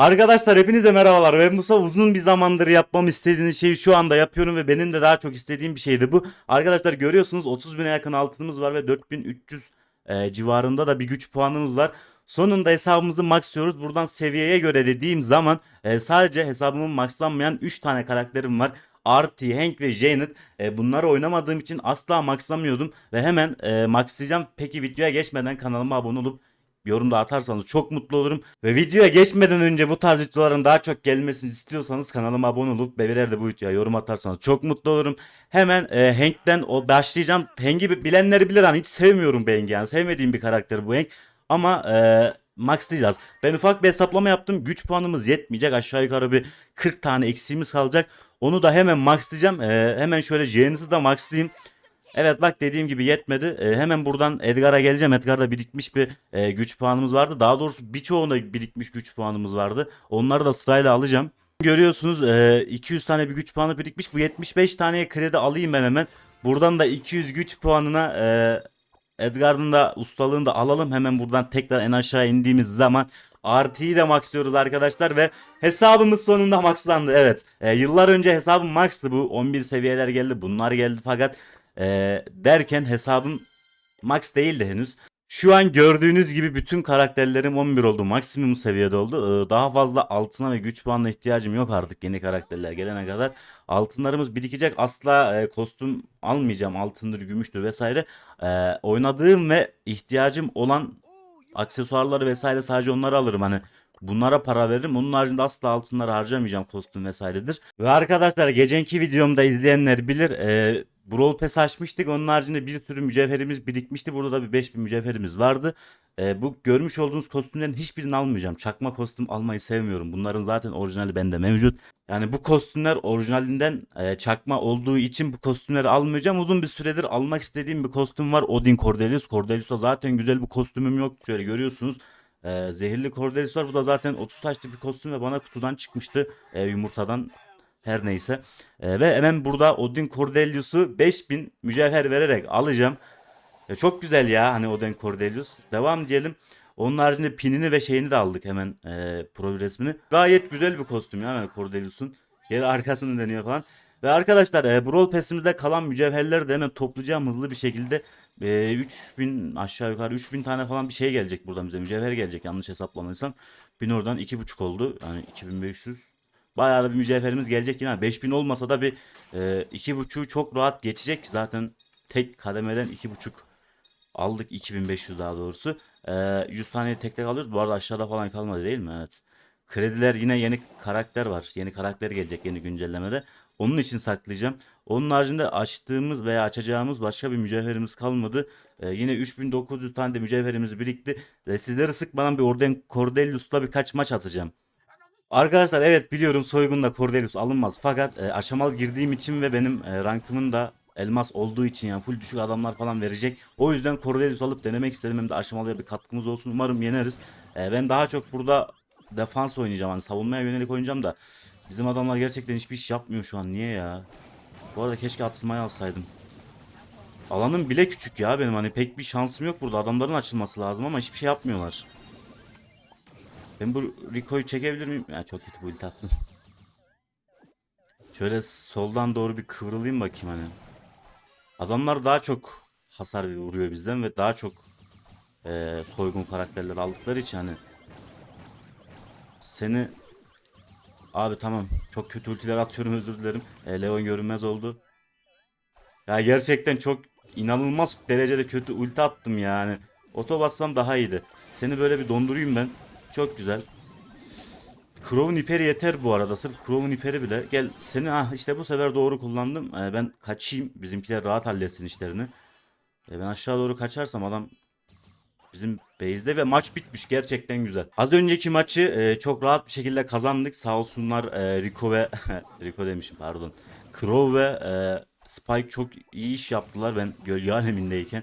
Arkadaşlar hepinize merhabalar. Ben Musa uzun bir zamandır yapmam istediğiniz şeyi şu anda yapıyorum ve benim de daha çok istediğim bir şeydi bu. Arkadaşlar görüyorsunuz 30 bine yakın altınımız var ve 4300 e, civarında da bir güç puanımız var. Sonunda hesabımızı maxlıyoruz. Buradan seviyeye göre dediğim zaman e, sadece hesabımın maxlanmayan 3 tane karakterim var. Artie, Hank ve Janet. E, bunları oynamadığım için asla maxlamıyordum ve hemen e, maxlayacağım. Peki videoya geçmeden kanalıma abone olup yorum da atarsanız çok mutlu olurum. Ve videoya geçmeden önce bu tarz videoların daha çok gelmesini istiyorsanız kanalıma abone olup ve de bu videoya yorum atarsanız çok mutlu olurum. Hemen e, Hank'ten o başlayacağım. Hank'i bi- bilenleri bilir hani hiç sevmiyorum Hank'i yani sevmediğim bir karakter bu Hank. Ama e, maxlayacağız. Ben ufak bir hesaplama yaptım. Güç puanımız yetmeyecek. Aşağı yukarı bir 40 tane eksiğimiz kalacak. Onu da hemen maxlayacağım. E, hemen şöyle Janet'ı da maxlayayım. Evet bak dediğim gibi yetmedi. Ee, hemen buradan Edgar'a geleceğim. Edgar'da birikmiş bir e, güç puanımız vardı. Daha doğrusu birçoğunda birikmiş güç puanımız vardı. Onları da sırayla alacağım. Görüyorsunuz e, 200 tane bir güç puanı birikmiş. Bu 75 taneye kredi alayım ben hemen. Buradan da 200 güç puanına e, Edgar'ın da ustalığını da alalım. Hemen buradan tekrar en aşağı indiğimiz zaman RT'yi de maxlıyoruz arkadaşlar ve hesabımız sonunda maxlandı. Evet e, yıllar önce hesabım maxtı bu 11 seviyeler geldi bunlar geldi fakat e, derken hesabım max değildi henüz. Şu an gördüğünüz gibi bütün karakterlerim 11 oldu. Maksimum seviyede oldu. Ee, Daha fazla altına ve güç puanına ihtiyacım yok artık yeni karakterler gelene kadar. Altınlarımız birikecek. Asla e, kostüm almayacağım. Altındır, gümüştür vesaire. Ee, oynadığım ve ihtiyacım olan aksesuarları vesaire sadece onları alırım. Hani bunlara para veririm. Onun haricinde asla altınları harcamayacağım kostüm vesairedir. Ve arkadaşlar gecenki videomda izleyenler bilir. E, Brawl Pass açmıştık. Onun haricinde bir sürü mücevherimiz birikmişti. Burada da bir 5000 mücevherimiz vardı. E, bu görmüş olduğunuz kostümlerin hiçbirini almayacağım. Çakma kostüm almayı sevmiyorum. Bunların zaten orijinali bende mevcut. Yani bu kostümler orijinalinden e, çakma olduğu için bu kostümleri almayacağım. Uzun bir süredir almak istediğim bir kostüm var. Odin Cordelius. Cordelius'a zaten güzel bir kostümüm yok. Şöyle görüyorsunuz. E, zehirli Cordelius var. Bu da zaten 30 taşlı bir kostüm ve bana kutudan çıkmıştı. E, yumurtadan her neyse. E, ve hemen burada Odin Cordelius'u 5000 mücevher vererek alacağım. E, çok güzel ya hani Odin Cordelius. Devam diyelim. Onun haricinde pinini ve şeyini de aldık hemen e, profil resmini. Gayet güzel bir kostüm ya yani Cordelius'un. Yeri arkasını dönüyor falan. Ve arkadaşlar e, Brawl Pass'imizde kalan mücevherleri de hemen toplayacağım hızlı bir şekilde. E, 3000 aşağı yukarı 3000 tane falan bir şey gelecek buradan bize. Mücevher gelecek yanlış hesaplamadıysam. 1000 oradan 2.5 oldu. Yani 2500. Bayağı da bir mücevherimiz gelecek yine. 5000 olmasa da bir e, 2.5'u çok rahat geçecek. Zaten tek kademeden 2.5 aldık 2500 daha doğrusu. E, 100 tane tek tek alıyoruz. Bu arada aşağıda falan kalmadı değil mi? Evet. Krediler yine yeni karakter var. Yeni karakter gelecek yeni güncellemede. Onun için saklayacağım. Onun haricinde açtığımız veya açacağımız başka bir mücevherimiz kalmadı. Ee, yine 3900 tane de mücevherimiz birikti. Ve sizleri sıkmadan bir oradan Cordelius'la birkaç maç atacağım. Arkadaşlar evet biliyorum soygunla Cordelius alınmaz. Fakat e, aşamalı girdiğim için ve benim e, rankımın da elmas olduğu için yani full düşük adamlar falan verecek. O yüzden Cordelius alıp denemek istedim. Hem de aşamalıya bir katkımız olsun. Umarım yeneriz. E, ben daha çok burada defans oynayacağım. Hani savunmaya yönelik oynayacağım da. Bizim adamlar gerçekten hiçbir iş yapmıyor şu an. Niye ya? Bu arada keşke atılmaya alsaydım. Alanım bile küçük ya benim hani pek bir şansım yok burada. Adamların açılması lazım ama hiçbir şey yapmıyorlar. Ben bu Rico'yu çekebilir miyim? Ya çok kötü bu ulti attım. Şöyle soldan doğru bir kıvrılayım bakayım hani. Adamlar daha çok hasar vuruyor bizden ve daha çok eee, soygun karakterler aldıkları için hani seni abi tamam çok kötü ultiler atıyorum özür dilerim. E, Leon görünmez oldu. Ya gerçekten çok inanılmaz derecede kötü ulti attım yani. Oto bassam daha iyiydi. Seni böyle bir dondurayım ben. Çok güzel. Crow'un iperi yeter bu arada. Sırf Crow'un iperi bile. Gel seni ah işte bu sefer doğru kullandım. Ee, ben kaçayım. Bizimkiler rahat halletsin işlerini. Ee, ben aşağı doğru kaçarsam adam bizim base'de ve maç bitmiş. Gerçekten güzel. Az önceki maçı e, çok rahat bir şekilde kazandık. Sağ olsunlar e, Rico ve Rico demişim pardon. Crow ve e, Spike çok iyi iş yaptılar. Ben gölge alemindeyken.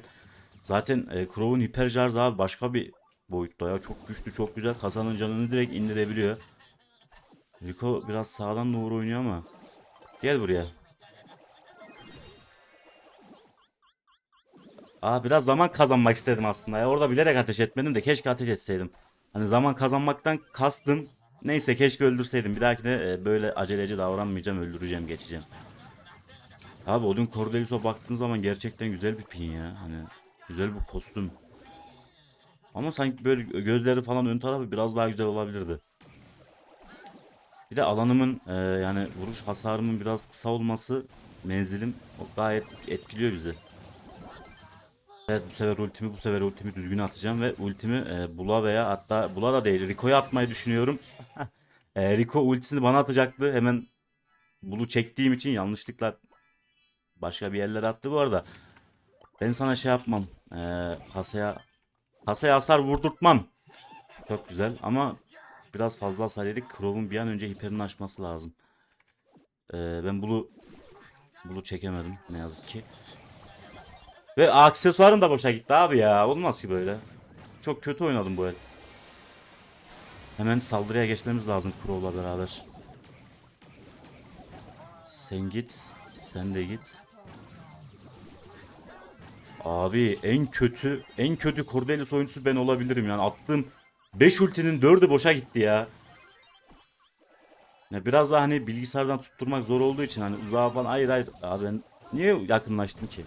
Zaten e, Crow'un hiper charge abi başka bir boyutta ya. Çok güçlü, çok güzel. Kasanın canını direkt indirebiliyor. Rico biraz sağdan doğru oynuyor ama. Gel buraya. Aa biraz zaman kazanmak istedim aslında ya. Orada bilerek ateş etmedim de keşke ateş etseydim. Hani zaman kazanmaktan kastım Neyse keşke öldürseydim. Bir dahakine e, böyle aceleci davranmayacağım. Öldüreceğim geçeceğim. Abi Odin Cordelius'a baktığın zaman gerçekten güzel bir pin ya. Hani güzel bir kostüm. Ama sanki böyle gözleri falan ön tarafı biraz daha güzel olabilirdi. Bir de alanımın e, yani vuruş hasarımın biraz kısa olması menzilim gayet etkiliyor bizi. Evet bu sefer ultimi bu sefer ultimi düzgün atacağım ve ultimi e, Bula veya hatta Bula da değil Rico'ya atmayı düşünüyorum. e, Rico ultisini bana atacaktı. Hemen Bulu çektiğim için yanlışlıkla başka bir yerlere attı bu arada. Ben sana şey yapmam. E, kasaya kasaya hasar vurdurtmam. Çok güzel ama biraz fazla hasar yedik. Crow'un bir an önce hiperini açması lazım. E, ben Bulu Bulu çekemedim ne yazık ki. Ve aksesuarım da boşa gitti abi ya. Olmaz ki böyle. Çok kötü oynadım bu el. Hemen saldırıya geçmemiz lazım Crow'la beraber. Sen git. Sen de git. Abi en kötü en kötü Cordelius oyuncusu ben olabilirim yani. Attığım 5 ultinin 4'ü boşa gitti ya. Ya biraz daha hani bilgisayardan tutturmak zor olduğu için hani uzağa falan hayır hayır abi ben niye yakınlaştım ki?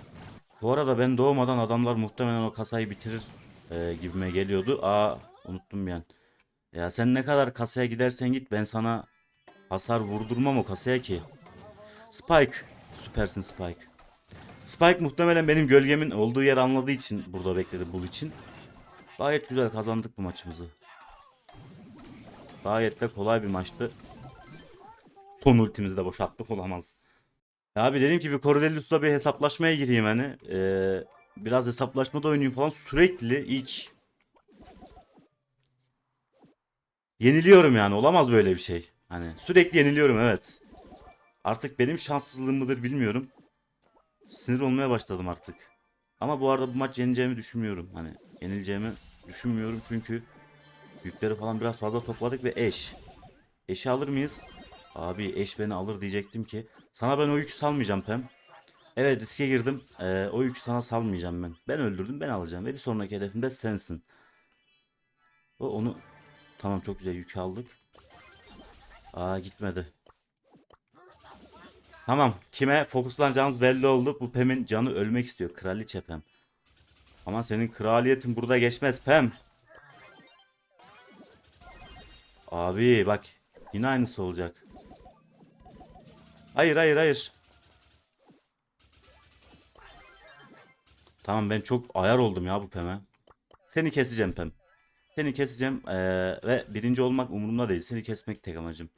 Bu arada ben doğmadan adamlar muhtemelen o kasayı bitirir e, gibime geliyordu. Aa unuttum an. Ya sen ne kadar kasaya gidersen git ben sana hasar vurdurmam o kasaya ki. Spike. Süpersin Spike. Spike muhtemelen benim gölgemin olduğu yer anladığı için burada bekledi Bull için. Gayet güzel kazandık bu maçımızı. Gayet de kolay bir maçtı. Son ultimizi de boşalttık olamaz. Ya abi dedim ki bir Cordelius'la bir hesaplaşmaya gireyim hani. Ee, biraz hesaplaşmada oynayayım falan. Sürekli ilk yeniliyorum yani. Olamaz böyle bir şey. Hani sürekli yeniliyorum evet. Artık benim şanssızlığım mıdır bilmiyorum. Sinir olmaya başladım artık. Ama bu arada bu maç yeneceğimi düşünmüyorum. Hani yenileceğimi düşünmüyorum çünkü yükleri falan biraz fazla topladık ve eş. Eşi alır mıyız? Abi eş beni alır diyecektim ki. Sana ben o yükü salmayacağım Pem. Evet riske girdim. Ee, o yükü sana salmayacağım ben. Ben öldürdüm ben alacağım. Ve bir sonraki hedefim de sensin. O onu... Tamam çok güzel yükü aldık. Aa gitmedi. Tamam. Kime fokuslanacağımız belli oldu. Bu Pem'in canı ölmek istiyor. Kraliçe Pem. Ama senin kraliyetin burada geçmez Pem. Abi bak. Yine aynısı olacak. Hayır hayır hayır. Tamam ben çok ayar oldum ya bu Pem'e. Seni keseceğim Pem. Seni keseceğim ee, ve birinci olmak umurumda değil. Seni kesmek tek amacım.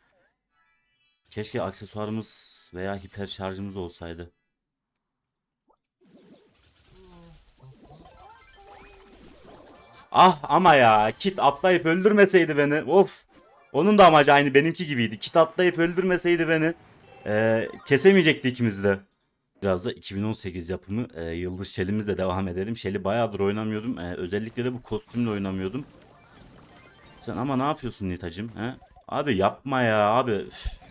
Keşke aksesuarımız veya hiper şarjımız olsaydı. Ah ama ya kit atlayıp öldürmeseydi beni. Of. Onun da amacı aynı benimki gibiydi. Kit atlayıp öldürmeseydi beni. Ee, kesemeyecekti ikimiz de. Biraz da 2018 yapımı e, Yıldız Şeli'mizle devam edelim. Şeli bayağıdır oynamıyordum. E, özellikle de bu kostümle oynamıyordum. Sen ama ne yapıyorsun Nitacım? He? Abi yapma ya abi. Üf.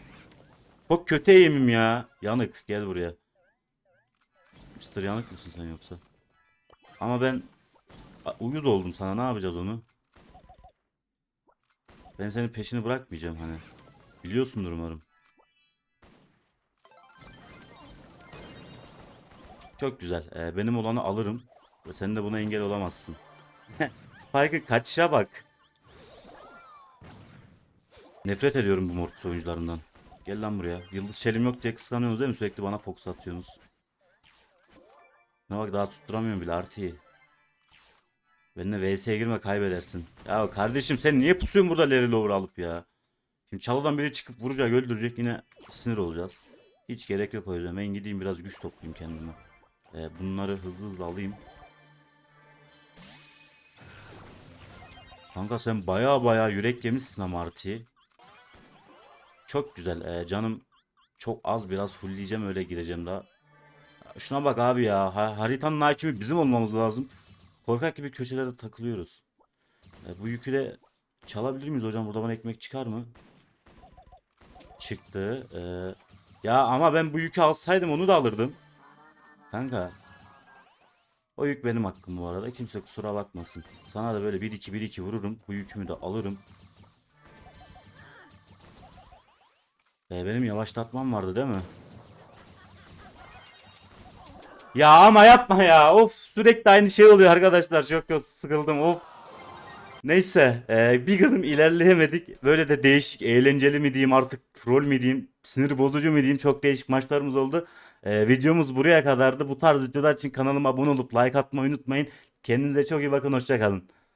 Çok kötü eğimim ya. Yanık gel buraya. Mr. Yanık mısın sen yoksa? Ama ben uyuz oldum sana ne yapacağız onu? Ben senin peşini bırakmayacağım hani. Biliyorsundur umarım. Çok güzel. Ee, benim olanı alırım. Sen de buna engel olamazsın. Spike'ı kaçışa bak. Nefret ediyorum bu Mortis oyuncularından. Gel lan buraya. Yıldız Şelim yok diye kıskanıyorsunuz değil mi? Sürekli bana fokus atıyorsunuz. Ne bak daha tutturamıyorum bile artıyı. Benimle VS'ye girme kaybedersin. Ya kardeşim sen niye pusuyorsun burada Larry Lower alıp ya? Şimdi çalıdan biri çıkıp vuracak öldürecek yine sinir olacağız. Hiç gerek yok o yüzden. Ben gideyim biraz güç toplayayım kendime. Ee, bunları hızlı hızlı alayım. Kanka sen baya baya yürek yemişsin ama artıyı. Çok güzel. Ee, canım çok az biraz fullleyeceğim öyle gireceğim daha. Şuna bak abi ya. Ha- haritanın hakimi bizim olmamız lazım. Korkak gibi köşelerde takılıyoruz. Ee, bu yükü de çalabilir miyiz hocam? Burada bana ekmek çıkar mı? Çıktı. Ee, ya ama ben bu yükü alsaydım onu da alırdım. Kanka. O yük benim hakkım bu arada. Kimse kusura bakmasın. Sana da böyle 1-2 1-2 vururum. Bu yükümü de alırım. E, benim yavaşlatmam vardı değil mi? Ya ama yapma ya. Of sürekli aynı şey oluyor arkadaşlar. Çok çok sıkıldım. Of. Neyse e, bir gıdım ilerleyemedik. Böyle de değişik eğlenceli mi diyeyim artık troll mi diyeyim sinir bozucu mu diyeyim çok değişik maçlarımız oldu. E, videomuz buraya kadardı. Bu tarz videolar için kanalıma abone olup like atmayı unutmayın. Kendinize çok iyi bakın hoşçakalın.